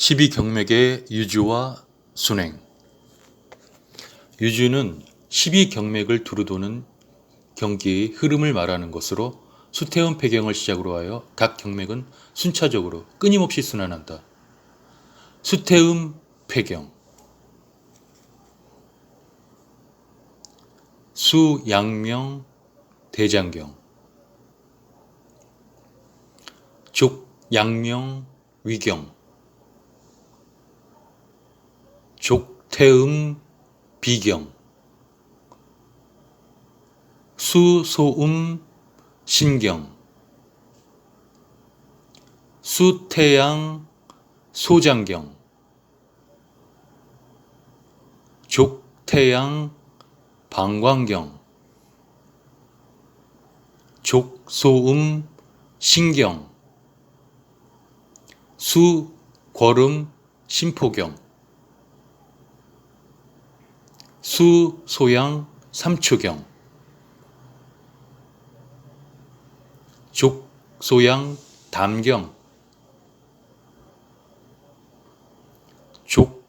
12경맥의 유주와 순행. 유주는 12경맥을 두루 도는 경기의 흐름을 말하는 것으로 수태음 폐경을 시작으로 하여 각 경맥은 순차적으로 끊임없이 순환한다. 수태음 폐경. 수양명 대장경. 족양명 위경 족 태음 비경. 수소음 신경. 수태양 소장경. 족태양 방광경. 족소음 신경. 수궐음 심포경 수 소양 삼초경. 족 소양 담경. 족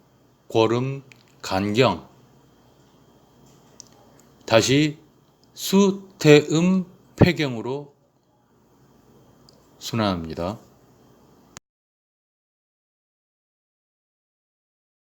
궐음 간경. 다시 수 태음 폐경으로 순환합니다.